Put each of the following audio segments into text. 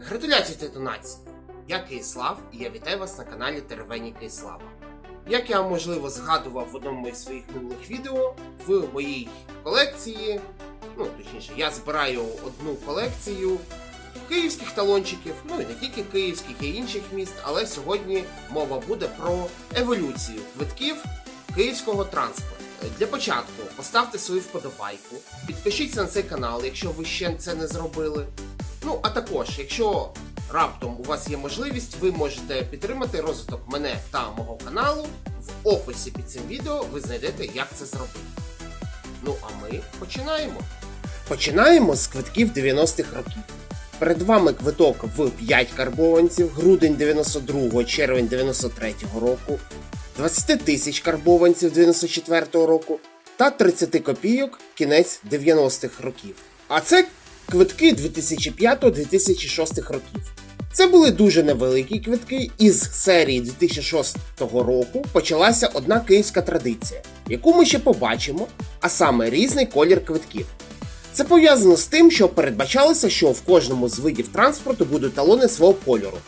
Гратуляції детонації! Я Киїслав і я вітаю вас на каналі Теревені Киїслава. Як я можливо згадував в одному із своїх минулих відео, в моїй колекції, ну точніше, я збираю одну колекцію київських талончиків, ну і не тільки київських, і інших міст, але сьогодні мова буде про еволюцію квитків київського транспорту. Для початку поставте свою вподобайку, підпишіться на цей канал, якщо ви ще це не зробили. Ну, а також, якщо раптом у вас є можливість, ви можете підтримати розвиток мене та мого каналу. В описі під цим відео ви знайдете, як це зробити. Ну, а ми починаємо. Починаємо з квитків 90-х років. Перед вами квиток в 5 карбованців, грудень 92-го, червень 93-го року, 20 тисяч карбованців 94-го року та 30 копійок кінець 90-х років. А це квитки 2005-2006 років. Це були дуже невеликі квитки. Із серії 2006 року почалася одна київська традиція, яку ми ще побачимо, а саме різний колір квитків. Це пов'язано з тим, що передбачалося, що в кожному з видів транспорту будуть талони свого кольору.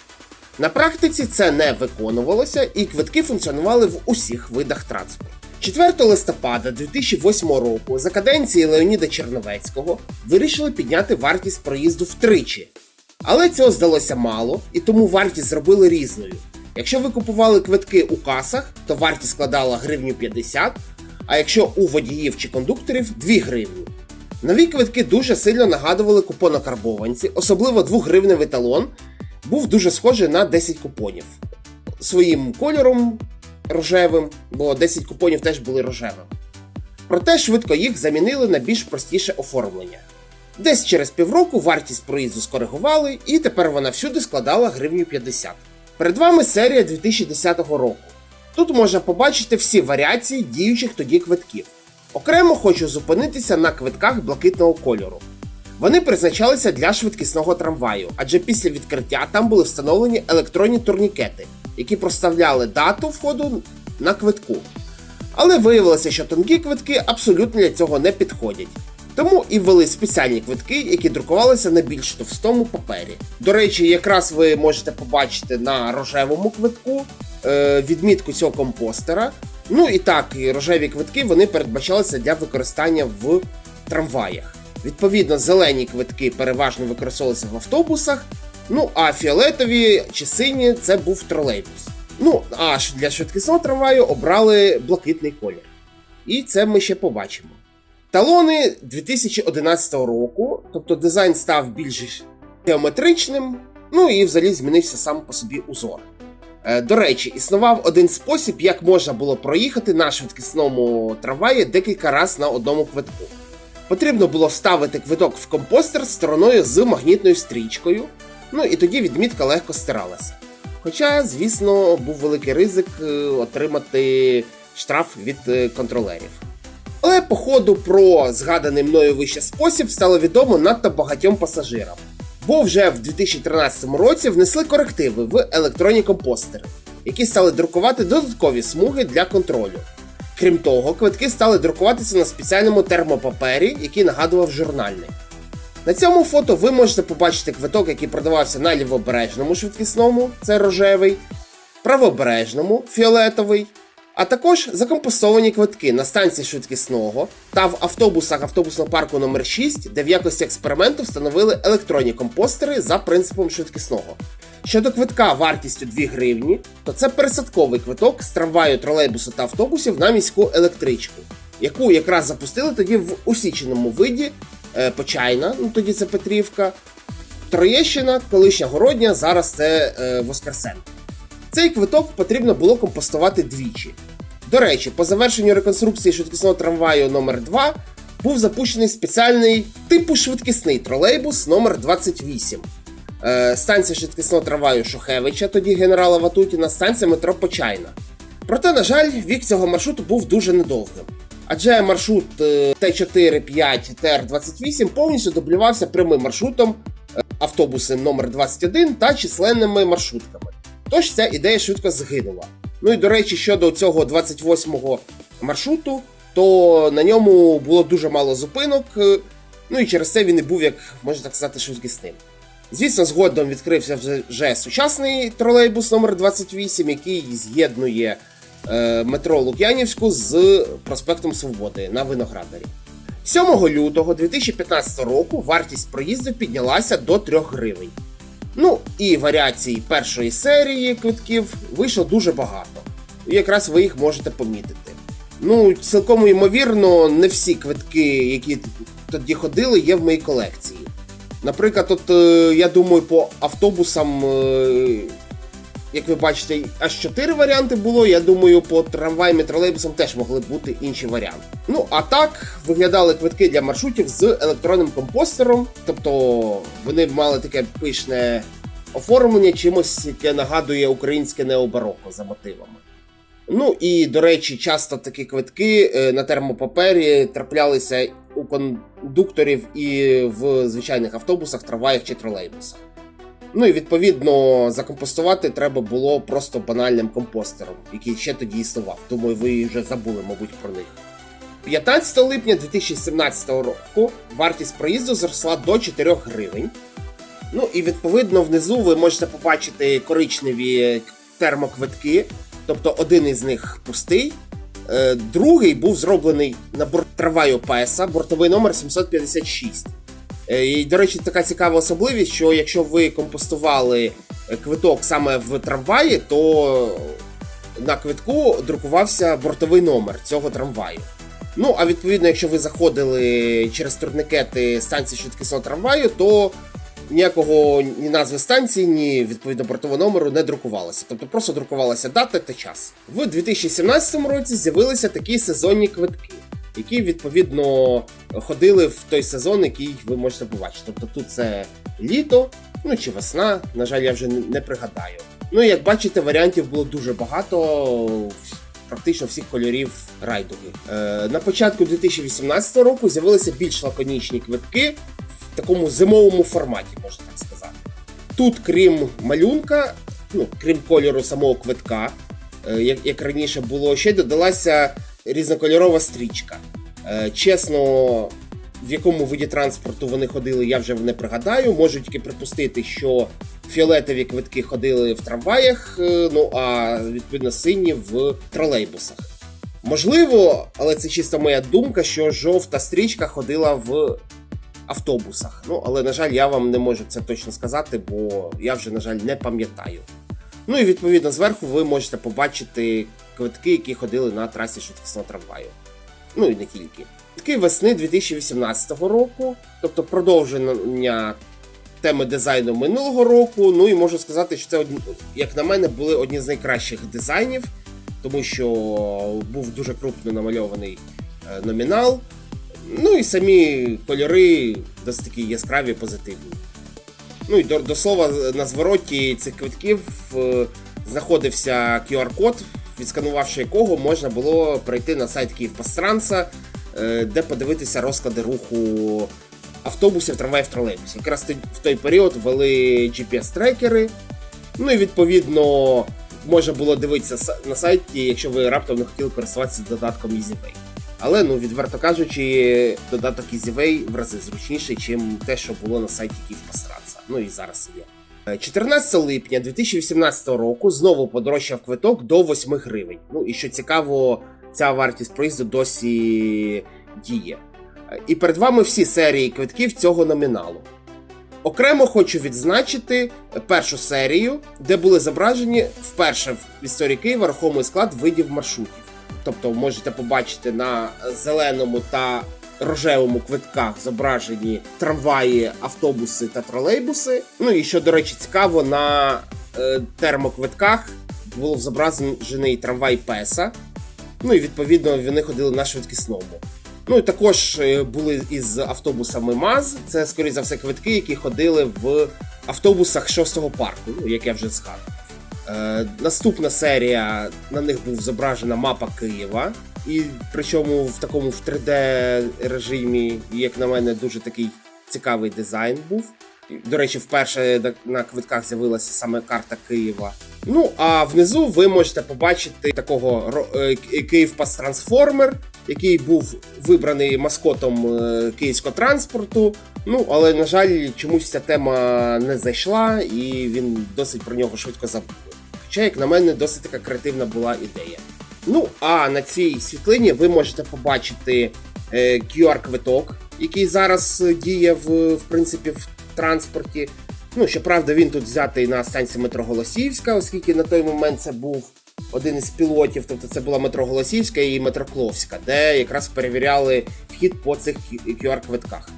На практиці це не виконувалося, і квитки функціонували в усіх видах транспорту. 4 листопада 2008 року за каденції Леоніда Черновецького вирішили підняти вартість проїзду втричі. Але цього здалося мало, і тому вартість зробили різною. Якщо ви купували квитки у касах, то вартість складала гривню 50, а якщо у водіїв чи кондукторів 2 гривні. Нові квитки дуже сильно нагадували купонокарбованці, особливо 2-гривневий талон був дуже схожий на 10 купонів. Своїм кольором рожевим, бо 10 купонів теж були рожевим. Проте швидко їх замінили на більш простіше оформлення. Десь через півроку вартість проїзду скоригували, і тепер вона всюди складала гривню 50. Перед вами серія 2010 року. Тут можна побачити всі варіації діючих тоді квитків. Окремо хочу зупинитися на квитках блакитного кольору. Вони призначалися для швидкісного трамваю, адже після відкриття там були встановлені електронні турнікети, які проставляли дату входу на квитку. Але виявилося, що тонкі квитки абсолютно для цього не підходять. Тому і ввели спеціальні квитки, які друкувалися на більш товстому папері. До речі, якраз ви можете побачити на рожевому квитку е, відмітку цього компостера. Ну і так, і рожеві квитки вони передбачалися для використання в трамваях. Відповідно, зелені квитки переважно використовувалися в автобусах. Ну а фіолетові чи сині це був тролейбус. Ну а для швидкісного трамваю обрали блакитний колір. І це ми ще побачимо. Талони 2011 року, тобто дизайн став більш геометричним, ну і взагалі змінився сам по собі узор. Е, До речі, існував один спосіб, як можна було проїхати на швидкісному трамваї декілька разів на одному квитку. Потрібно було вставити квиток в компостер стороною з магнітною стрічкою, ну і тоді відмітка легко стиралася. Хоча, звісно, був великий ризик е, отримати штраф від е, контролерів. Але по ходу про згаданий мною вище спосіб стало відомо надто багатьом пасажирам. Бо вже в 2013 році внесли корективи в електронні компостери, які стали друкувати додаткові смуги для контролю. Крім того, квитки стали друкуватися на спеціальному термопапері, який нагадував журнальний. На цьому фото ви можете побачити квиток, який продавався на лівобережному швидкісному, це рожевий, правобережному фіолетовий, а також закомпостовані квитки на станції швидкісного та в автобусах автобусного парку номер 6 де в якості експерименту встановили електронні компостери за принципом швидкісного. Щодо квитка вартістю 2 гривні, то це пересадковий квиток з трамваю, тролейбусу та автобусів на міську електричку, яку якраз запустили тоді в усіченому виді Почайна, ну тоді це Петрівка, Троєщина, колишня Городня, зараз це е, Воскресенка. Цей квиток потрібно було компостувати двічі. До речі, по завершенню реконструкції швидкісного трамваю номер 2 був запущений спеціальний типу швидкісний тролейбус номер 28 Е, Станція швидкісного трамваю Шухевича, тоді генерала Ватутіна, станція метро Почайна. Проте, на жаль, вік цього маршруту був дуже недовгим. Адже маршрут е, Т4-5 ТР-28 повністю дублювався прямим маршрутом е, автобуси номер 21 та численними маршрутками. Тож ця ідея швидко згинула. Ну і до речі, щодо цього 28-го маршруту, то на ньому було дуже мало зупинок, е, ну і через це він і був, як можна так сказати, швидкісним. Звісно, згодом відкрився вже, сучасний тролейбус номер 28 який з'єднує е, метро Лук'янівську з проспектом Свободи на Виноградарі. 7 лютого 2015 року вартість проїзду піднялася до 3 гривень. Ну і варіацій першої серії квитків вийшло дуже багато. І якраз ви їх можете помітити. Ну, цілком ймовірно, не всі квитки, які тоді ходили, є в моїй колекції. Наприклад, от е, я думаю, по автобусам, е, як ви бачите, аж 4 варіанти було. Я думаю, по трамваям і тролейбусам теж могли бути інші варіанти. Ну, а так виглядали квитки для маршрутів з електронним компостером. Тобто вони мали таке пишне оформлення, чимось, яке нагадує українське необароко за мотивами. Ну і до речі, часто такі квитки е, на термопапері траплялися у кондукторів і в звичайних автобусах, трамваях чи тролейбусах. Ну і відповідно закомпостувати треба було просто банальним компостером, який ще тоді існував. Думаю, ви вже забули, мабуть, про них. 15 липня 2017 року вартість проїзду зросла до 4 гривень. Ну і відповідно внизу ви можете побачити коричневі термоквитки, тобто один із них пустий. Е, Другий був зроблений на борт трамваю Песа, бортовий номер 756. Е, І, до речі, така цікава особливість, що якщо ви компостували е, квиток саме в трамваї, то на квитку друкувався бортовий номер цього трамваю. Ну, а відповідно, якщо ви заходили через турникети станції швидкісного трамваю, то ніякого ні назви станції, ні відповідно бортового номеру не друкувалося. Тобто просто друкувалася дата та час. В 2017 році з'явилися такі сезонні квитки, які відповідно ходили в той сезон, який ви можете побачити. Тобто тут це літо, ну чи весна, на жаль, я вже не пригадаю. Ну як бачите, варіантів було дуже багато. Практично всіх кольорів райдуги. Е, на початку 2018 року з'явилися більш лаконічні квитки в такому зимовому форматі, можна так сказати. Тут, крім малюнка, ну, крім кольору самого квитка, е, як, як раніше було, ще додалася різнокольорова стрічка. Е, чесно, в якому виді транспорту вони ходили, я вже не пригадаю. Можу тільки припустити, що фіолетові квитки ходили в трамваях, е, ну а відповідно сині в тролейбусах. Можливо, але це чисто моя думка, що жовта стрічка ходила в автобусах. Ну, але, на жаль, я вам не можу це точно сказати, бо я вже, на жаль, не пам'ятаю. Ну і відповідно зверху ви можете побачити квитки, які ходили на трасі швидкісного трамваю. Ну і не тільки. Квитки весни 2018 року, тобто продовження теми дизайну минулого року. Ну і можу сказати, що це, як на мене, були одні з найкращих дизайнів, тому що був дуже крупно намальований е, номінал. Ну і самі кольори досить такі яскраві, позитивні. Ну і до, до слова, на звороті цих квитків е, знаходився QR-код, відсканувавши якого можна було прийти на сайт Київпастранса, е, де подивитися розклади руху автобусів, трамваїв, тролейбусів. Якраз в той період ввели GPS-трекери. Ну і відповідно можна було дивитися на сайті, якщо ви раптом не хотіли користуватися додатком EasyWay. Але ну відверто кажучи, додаток EasyWay в рази зручніший, ніж те, що було на сайті Київпастранса. Ну і зараз є. Е, 14 липня 2018 року знову подорожчав квиток до 8 гривень. Ну і що цікаво, ця вартість проїзду досі діє. І перед вами всі серії квитків цього номіналу. Окремо хочу відзначити першу серію, де були зображені вперше в історії Києва рухомий склад видів маршрутів. Тобто можете побачити на зеленому та рожевому квитках зображені трамваї, автобуси та тролейбуси. Ну і що, до речі, цікаво, на е, термоквитках було зображений трамвай Песа. Ну і відповідно вони ходили на швидкісному. Ну і також е, були із автобусами МАЗ. Це, скоріше за все, квитки, які ходили в автобусах шостого парку, ну як я вже згадував. Е, наступна серія на них був зображена мапа Києва, і причому в такому в 3D режимі, як на мене, дуже такий цікавий дизайн був. До речі, вперше на- квитках з'явилася саме карта Києва. Ну а внизу ви можете побачити такого е, Ки- Київпас Трансформер, який був вибраний маскотом е, київського транспорту. Ну, але, на жаль, чомусь ця тема не зайшла, і він досить про нього швидко забув. Хоча, як на мене, досить така креативна була ідея. Ну, а на цій світлині ви можете побачити е, QR-квиток, який зараз е, діє в, в принципі в транспорті. Ну, щоправда, він тут взятий на станції метро Голосіївська, оскільки на той момент це був один із пілотів, тобто це була метро Голосіївська і метро Кловська, де якраз перевіряли вхід по цих QR-квитках.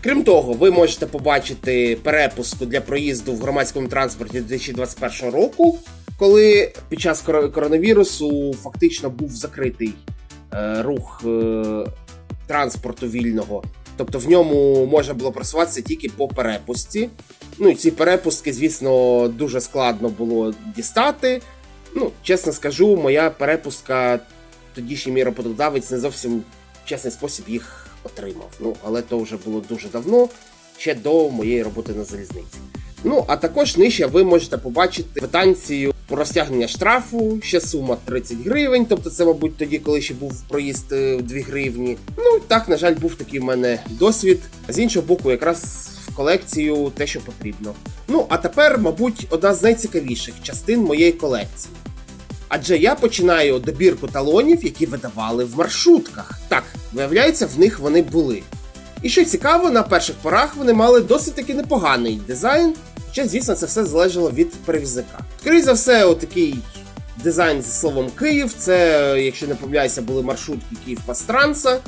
Крім того, ви можете побачити перепуску для проїзду в громадському транспорті 2021 року, коли під час коронавірусу фактично був закритий е, рух е, транспорту вільного. Тобто в ньому можна було просуватися тільки по перепустці. Ну і ці перепустки, звісно, дуже складно було дістати. Ну, чесно скажу, моя перепустка, тодішній мій роботодавець не зовсім чесний спосіб їх отримав. Ну, але то вже було дуже давно, ще до моєї роботи на залізниці. Ну, а також нижче ви можете побачити квитанцію про розтягнення штрафу, ще сума 30 гривень, тобто це, мабуть, тоді, коли ще був проїзд е, 2 гривні. Ну, так, на жаль, був такий в мене досвід. З іншого боку, якраз в колекцію те, що потрібно. Ну, а тепер, мабуть, одна з найцікавіших частин моєї колекції. Адже я починаю добірку талонів, які видавали в маршрутках. Так, виявляється, в них вони були. І що цікаво, на перших порах вони мали досить таки непоганий дизайн, хоча, звісно, це все залежало від перевізника. Скоріше за все, отакий дизайн зі словом Київ. Це, якщо не помиляюся, були маршрутки Київ Пастранса,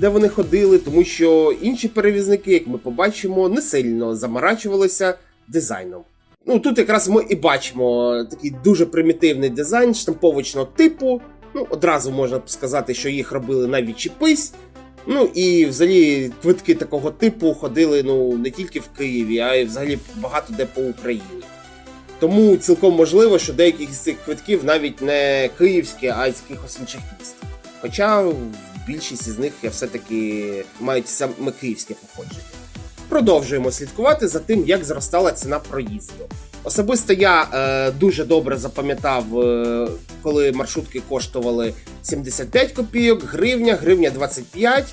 де вони ходили, тому що інші перевізники, як ми побачимо, не сильно заморачувалися дизайном. Ну тут якраз ми і бачимо такий дуже примітивний дизайн штамповочного типу. Ну, одразу можна сказати, що їх робили на відчіпись. Ну і взагалі квитки такого типу ходили ну не тільки в Києві, а й взагалі багато де по Україні. Тому цілком можливо, що деякі з цих квитків навіть не київські, а з якихось інших міст. Хоча більшість із них все-таки мають саме київське походження. Продовжуємо слідкувати за тим, як зростала ціна проїзду. Особисто я е, дуже добре запам'ятав, е, коли маршрутки коштували 75 копійок, гривня, гривня 25.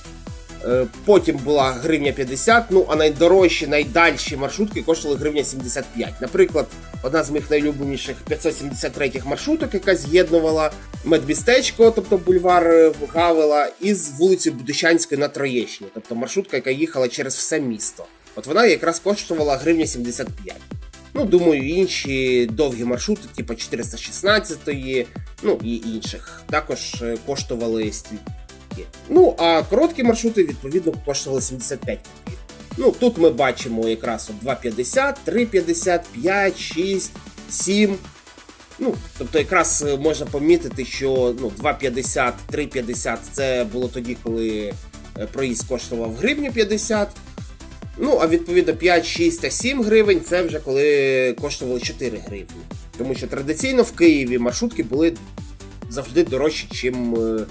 Е, потім була гривня 50, ну а найдорожчі, найдальші маршрутки коштували гривня 75. Наприклад, одна з моїх найулюбленіших 573 маршруток, яка з'єднувала медмістечко, тобто бульвар е, Гавела, із вулицею Будищанської на Троєщині, тобто маршрутка, яка їхала через все місто. От вона якраз коштувала гривня 75. Ну, думаю, інші довгі маршрути, типу 416, ну і інших, також е, коштували стільки. Ну, а короткі маршрути, відповідно, коштували 75 копійок. Ну, тут ми бачимо якраз 2,50, 3,50, 5, 6, 7. Ну, тобто, якраз е, можна помітити, що ну, 2,50, 3,50 це було тоді, коли е, проїзд коштував гривню 50. Ну, а відповідно 5, 6 та 7 гривень це вже коли коштували 4 гривні. Тому що традиційно в Києві маршрутки були завжди дорожчі, ніж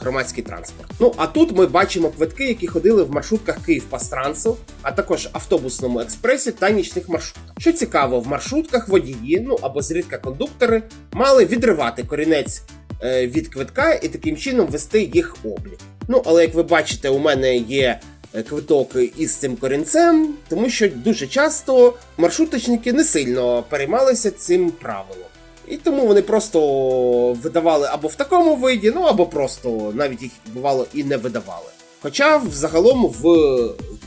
громадський транспорт. Ну а тут ми бачимо квитки, які ходили в маршрутках Київ Пастрансу, а також автобусному експресі та нічних маршрутах. Що цікаво, в маршрутках водії, ну або зрідка кондуктори, мали відривати корінець е, від квитка і таким чином вести їх облік. Ну але як ви бачите, у мене є е, квиток із цим корінцем, тому що дуже часто маршруточники не сильно переймалися цим правилом. І тому вони просто видавали або в такому виді, ну або просто навіть їх бувало і не видавали. Хоча взагалом в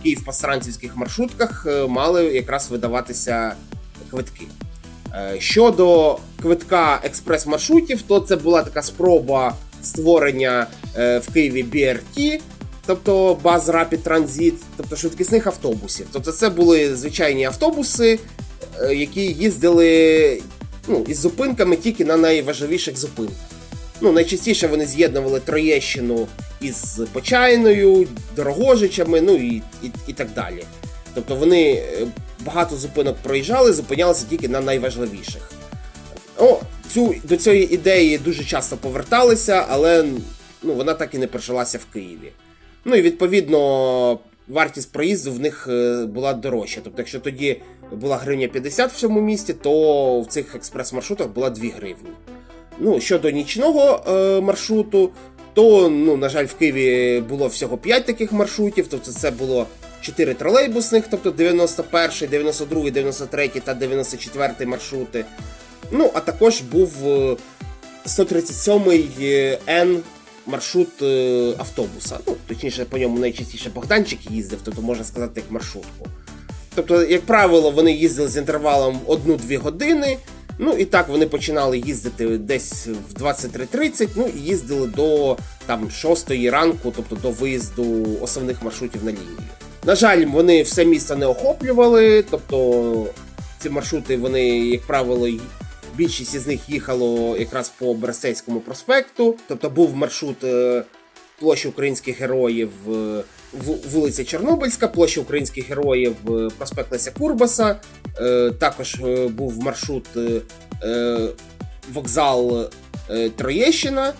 Київ-Пасранцівських маршрутках е, мали якраз видаватися квитки. Е, Щодо квитка експрес-маршрутів, то це була така спроба створення е, в Києві BRT, тобто Bus Rapid Transit, тобто швидкісних автобусів. Тобто це були звичайні автобуси, е, які їздили ну, із зупинками тільки на найважливіших зупинках. Ну, найчастіше вони з'єднували Троєщину із Почайною, Дорогожичами, ну і, і, і так далі. Тобто вони е, багато зупинок проїжджали, зупинялися тільки на найважливіших. О, цю, до цієї ідеї дуже часто поверталися, але ну, вона так і не прижилася в Києві. Ну і відповідно вартість проїзду в них е, була дорожча. Тобто, якщо тоді була гривня 50 в цьому місті, то в цих експрес-маршрутах була 2 гривні. Ну, щодо нічного е, маршруту, то, ну, на жаль, в Києві було всього 5 таких маршрутів, тобто це було 4 тролейбусних, тобто 91, 92, 93 та 94 маршрути. Ну, а також був е, 137 е, Н маршрут е, автобуса. Ну, точніше, по ньому найчастіше Богданчик їздив, тобто можна сказати як маршрутку. Тобто, як правило, вони їздили з інтервалом 1-2 години. Ну і так вони починали їздити десь в 23.30, ну і їздили до там 6 ранку, тобто до виїзду основних маршрутів на лінію. На жаль, вони все місто не охоплювали, тобто ці маршрути, вони, як правило, більшість із них їхало якраз по Берестейському проспекту. Тобто був маршрут е, площі українських героїв, е, вулиця Чорнобильська, площа українських героїв, е, проспект Леся Курбаса. Також був маршрут вокзал Троєщина.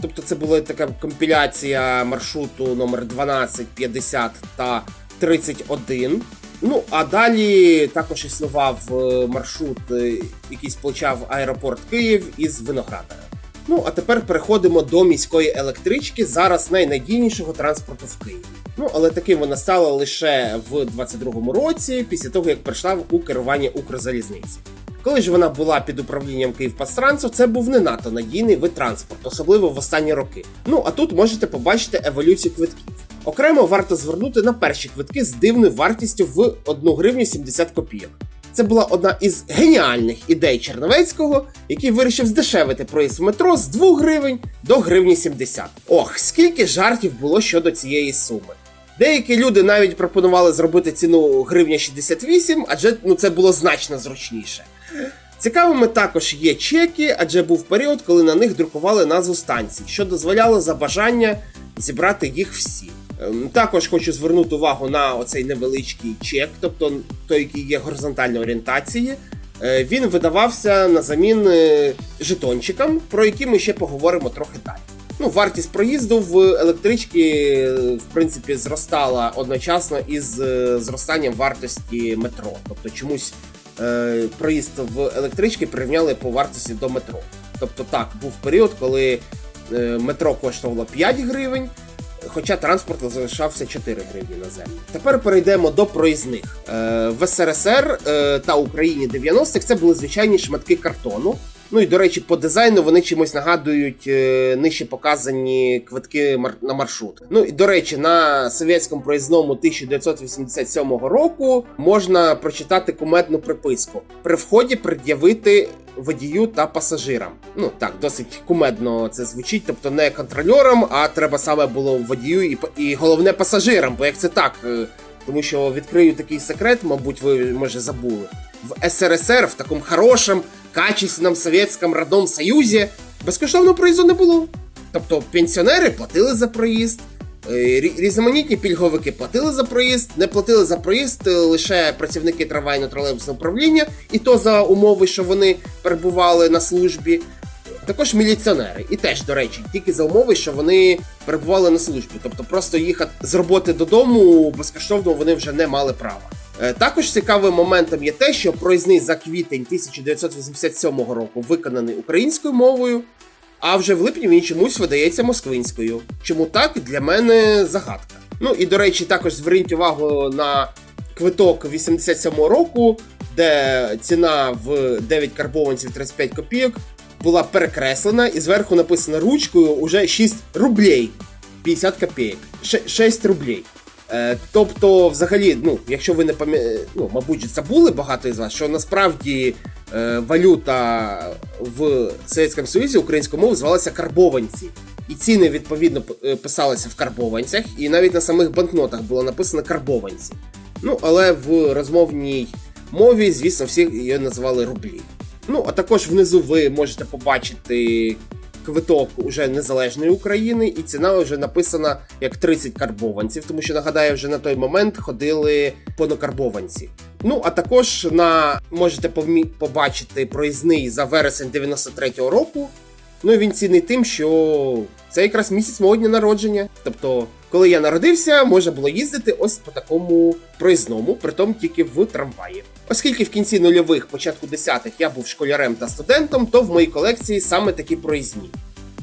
Тобто це була така компіляція маршруту номер 12, 50 та 31. Ну, а далі також існував е, маршрут, е, який сполучав аеропорт Київ із Виноградара. Ну, а тепер переходимо до міської електрички, зараз найнадійнішого транспорту в Києві. Ну, але таким вона стала лише в 22-му році, після того як прийшла у керування Укрзалізниці. Коли ж вона була під управлінням Київпастрансу, це був не надто надійний вид транспорту, особливо в останні роки. Ну а тут можете побачити еволюцію квитків. Окремо варто звернути на перші квитки з дивною вартістю в 1 гривню 70 копійок. Це була одна із геніальних ідей Черновецького, який вирішив здешевити проїзд в метро з 2 гривень до гривні 70. Ох, скільки жартів було щодо цієї суми. Деякі люди навіть пропонували зробити ціну гривня 68, адже ну це було значно зручніше. Цікавими також є чеки, адже був період, коли на них друкували назву станцій, що дозволяло за бажання зібрати їх всі. Ем, Також хочу звернути увагу на оцей невеличкий чек, тобто той, який є горизонтальної орієнтації. Е, Він видавався на замін е, жетончикам, про які ми ще поговоримо трохи далі. Ну, вартість проїзду в електричці, е, в принципі, зростала одночасно із зростанням вартості метро. Тобто чомусь е, проїзд в електричці прирівняли по вартості до метро. Тобто так, був період, коли метро коштувало 5 гривень, хоча транспорт залишався 4 гривні на землю. Тепер перейдемо до проїзних. Е, в СРСР е, та Україні 90-х це були звичайні шматки картону. Ну і до речі, по дизайну вони чимось нагадують е, нижче показані квитки мар- на маршрут. Ну і до речі, на совєтському проїзному 1987 року можна прочитати куметну приписку: при вході пред'явити водію та пасажирам. Ну так, досить кумедно це звучить, тобто не контрольорам, а треба саме було водію і, і головне пасажирам, бо як це так. е, Тому що відкрию такий секрет, мабуть, ви може забули. В СРСР в такому хорошому, качественному совєтському родному союзі безкоштовного проїзду не було. Тобто пенсіонери платили за проїзд, різноманітні пільговики платили за проїзд, не платили за проїзд е, лише працівники трамвайно-тролейбусного управління, і то за умови, що вони перебували на службі. Також міліціонери, і теж, до речі, тільки за умови, що вони перебували на службі. Тобто просто їхати з роботи додому безкоштовно вони вже не мали права. Е, Також цікавим моментом є те, що проїзний за квітень 1987 року виконаний українською мовою, а вже в липні він чомусь видається москвинською. Чому так для мене загадка. Ну і до речі, також зверніть увагу на квиток 87-го року, де ціна в 9 карбованців 35 копійок була перекреслена і зверху написано ручкою уже 6 рублей 50 копійок. 6 рублей. Е, тобто, взагалі, ну, якщо ви не пам'ятаєте, ну, мабуть, забули багато із вас, що насправді е, валюта в Совєтському Союзі українською мовою звалася карбованці. І ціни відповідно е, писалися в карбованцях, і навіть на самих банкнотах було написано карбованці. Ну, але в розмовній мові, звісно, всі її називали рублі. Ну, а також внизу ви можете побачити квиток уже незалежної України, і ціна вже написана як 30 карбованців, тому що нагадаю, вже на той момент ходили понокарбованці. Ну, а також на можете побачити проїзний за вересень 93-го року. Ну і він цінний тим, що це якраз місяць мого дня народження. Тобто, коли я народився, можна було їздити ось по такому проїзному, притом тільки в трамваї. Оскільки в кінці нульових, початку десятих я був школярем та студентом, то в моїй колекції саме такі проїзні.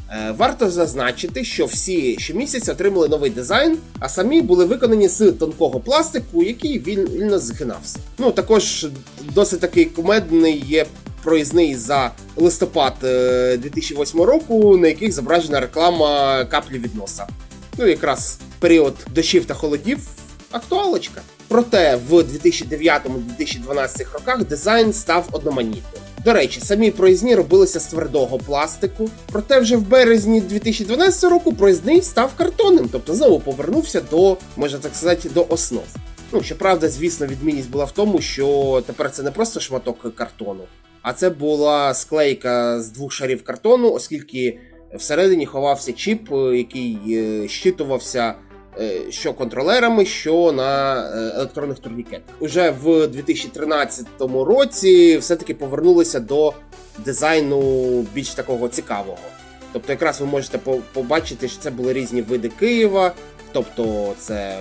Е, Варто зазначити, що всі щомісяця отримали новий дизайн, а самі були виконані з тонкого пластику, який вільно згинався. Ну також досить такий кумедний є проїзний за листопад е, 2008 року, на яких зображена реклама каплі від носа. Ну, якраз період дощів та холодів актуалочка. Проте в 2009-2012 роках дизайн став одноманітним. До речі, самі проїзні робилися з твердого пластику. Проте вже в березні 2012 року проїзний став картонним, тобто знову повернувся до, можна так сказати, до основ. Ну, щоправда, звісно, відмінність була в тому, що тепер це не просто шматок картону, а це була склейка з двох шарів картону, оскільки всередині ховався чіп, е, який е, щитувався е, що контролерами, що на електронних турнікетах. Уже в 2013 році все-таки повернулися до дизайну більш такого цікавого. Тобто, якраз ви можете побачити, що це були різні види Києва, тобто це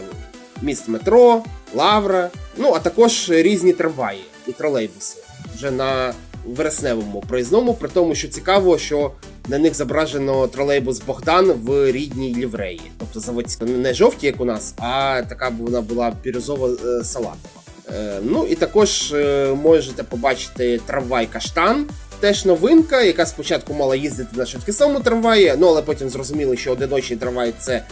міст метро, Лавра, ну а також різні трамваї і тролейбуси вже на вересневому проїзному, при тому, що цікаво, що на них зображено тролейбус Богдан в рідній лівреї. Тобто заводська не жовті, як у нас, а така вона була бірюзово е, салатова. Е, ну і також е, можете побачити трамвай Каштан. Теж новинка, яка спочатку мала їздити на швидкісному трамваї, ну але потім зрозуміли, що одиночний трамвай це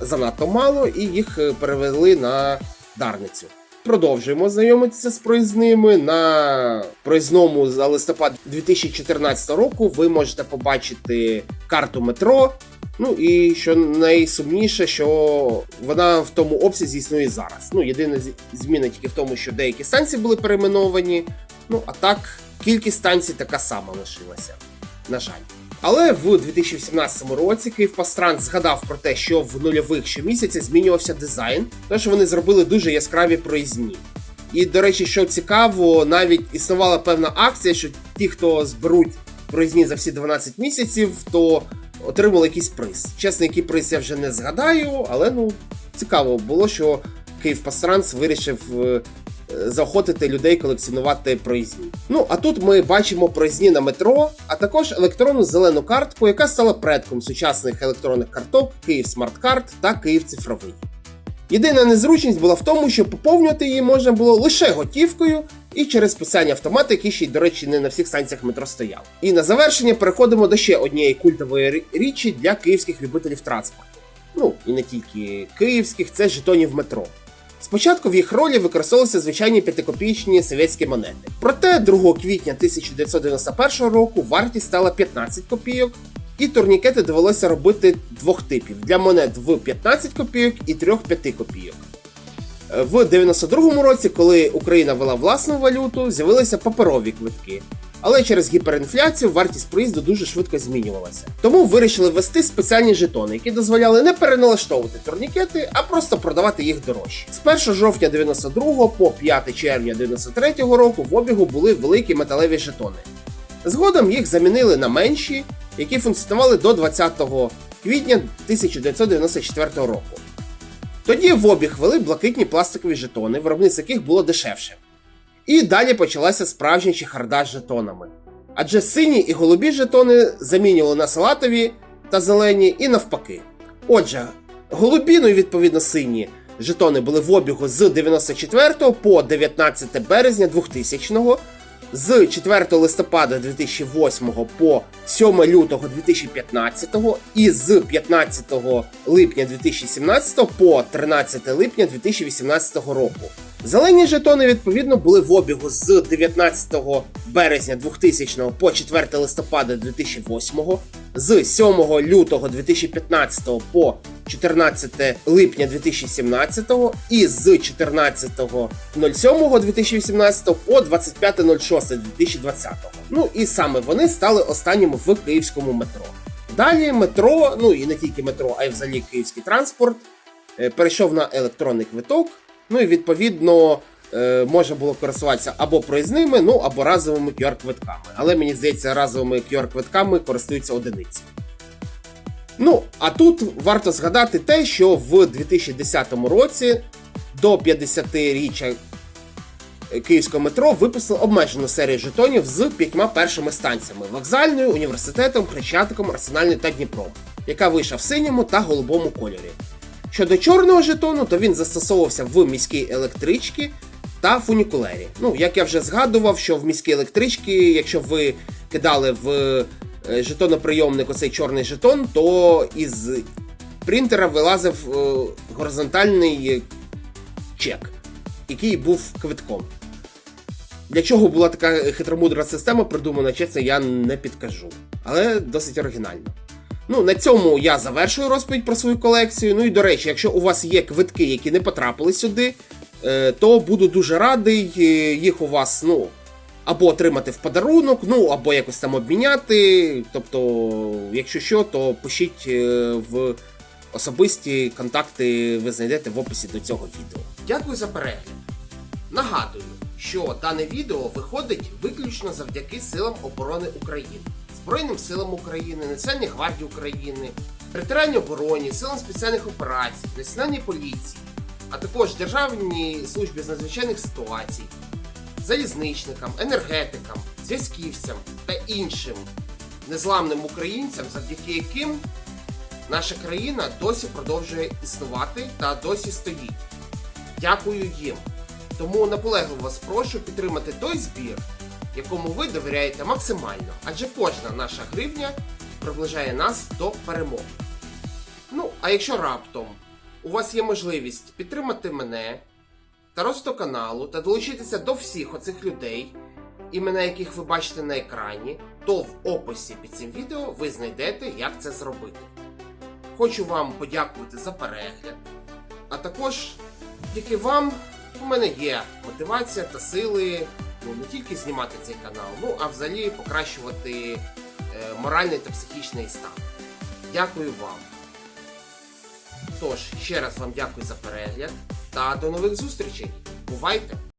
занадто мало, і їх перевели на Дарницю. Продовжуємо знайомитися з проїзними. На проїзному за листопад 2014 року ви можете побачити карту метро. Ну і що найсумніше, що вона в тому обсязі існує зараз. Ну, єдина зміна тільки в тому, що деякі станції були перейменовані. Ну а так, кількість станцій така сама лишилася. На жаль. Але в 2018 році Київпастранс згадав про те, що в нульових щомісяця змінювався дизайн, тож вони зробили дуже яскраві проїзні. І, до речі, що цікаво, навіть існувала певна акція, що ті, хто зберуть проїзні за всі 12 місяців, то отримали якийсь приз. Чесно, який приз я вже не згадаю, але ну цікаво було, що Київпастранс вирішив е, заохотити людей колекціонувати проїзні. Ну а тут ми бачимо проїзні на метро, а також електронну зелену картку, яка стала предком сучасних електронних карток Київ Смарткарт та Київ Цифровий. Єдина незручність була в тому, що поповнювати її можна було лише готівкою і через спеціальні автомати, які ще й, до речі, не на всіх станціях метро стояв. І на завершення переходимо до ще однієї культової річі для київських любителів транспорту. Ну і не тільки київських, це жетонів метро. Спочатку в їх ролі використовувалися звичайні п'ятикопійчні совєтські монети. Проте 2 квітня 1991 року вартість стала 15 копійок, і турнікети довелося робити двох типів для монет в 15 копійок і 3-5 копійок. Е, В 92-му році, коли Україна вела власну валюту, з'явилися паперові квитки. Але через гіперінфляцію вартість проїзду дуже швидко змінювалася. Тому вирішили ввести спеціальні жетони, які дозволяли не переналаштовувати турнікети, а просто продавати їх дорожче. З 1 жовтня 92 по 5 червня 93 року в обігу були великі металеві жетони. Згодом їх замінили на менші, які функціонували до 20 квітня 1994 року. Тоді в обіг вели блакитні пластикові жетони, виробництво яких було дешевше. І далі почалася справжня чехарда з жетонами. Адже сині і голубі жетони замінювали на салатові та зелені і навпаки. Отже, голубі, ну і відповідно сині жетони були в обігу з 94 по 19 березня 2000 го з 4 листопада 2008 по 7 лютого 2015 і з 15 липня 2017 по 13 липня 2018 року. Зелені жетони відповідно були в обігу з 19 березня 2000 по 4 листопада 2008, з 7 лютого 2015 по 14 липня 2017 і з 14.07.2018 по 25.06.2020. Ну і саме вони стали останніми в київському метро. Далі метро, ну і не тільки метро, а й взагалі київський транспорт, е, перейшов на електронний квиток. Ну і відповідно е, можна було користуватися або проїзними, ну або разовими QR-квитками. Але мені здається, разовими QR-квитками користуються одиниці. Ну, а тут варто згадати те, що в 2010 році до 50-річчя е, київського метро випустили обмежену серію жетонів з п'ятьма першими станціями: вокзальною, університетом, Хрещатиком, Арсенальною та Дніпром, яка вийшла в синьому та голубому кольорі. Щодо чорного жетону, то він застосовувався в міській електричці та фунікулері. Ну, як я вже згадував, що в міській електричці, якщо ви кидали в е, жетоноприйомник оцей чорний жетон, то із принтера вилазив е, горизонтальний е, чек, який був квитком. Для чого була така хитромудра система придумана, чесно, я не підкажу. Але досить оригінально. Ну, на цьому я завершую розповідь про свою колекцію. Ну і до речі, якщо у вас є квитки, які не потрапили сюди, е, то буду дуже радий е, їх у вас, ну, або отримати в подарунок, ну, або якось там обміняти. Тобто, якщо що, то пишіть е, в особисті контакти, ви знайдете в описі до цього відео. Дякую за перегляд. Нагадую, що дане відео виходить виключно завдяки силам оборони України, Збройним силам України, Національній гвардії України, територіальній обороні, силам спеціальних операцій, Національній поліції, а також Державній службі з надзвичайних ситуацій, залізничникам, енергетикам, зв'язківцям та іншим незламним українцям, завдяки яким наша країна досі продовжує існувати та досі стоїть. Дякую їм. Тому наполегливо вас прошу підтримати той збір, якому ви довіряєте максимально, адже кожна наша гривня приближає нас до перемоги. Ну, а якщо раптом у вас є можливість підтримати мене та каналу та долучитися до всіх оцих людей, імена яких ви бачите на екрані, то в описі під цим відео ви знайдете, як це зробити. Хочу вам подякувати за перегляд, а також тільки вам у мене є мотивація та сили ну, не тільки знімати цей канал, ну а взагалі покращувати е, моральний та психічний стан. Дякую вам. Тож, ще раз вам дякую за перегляд та до нових зустрічей. Бувайте!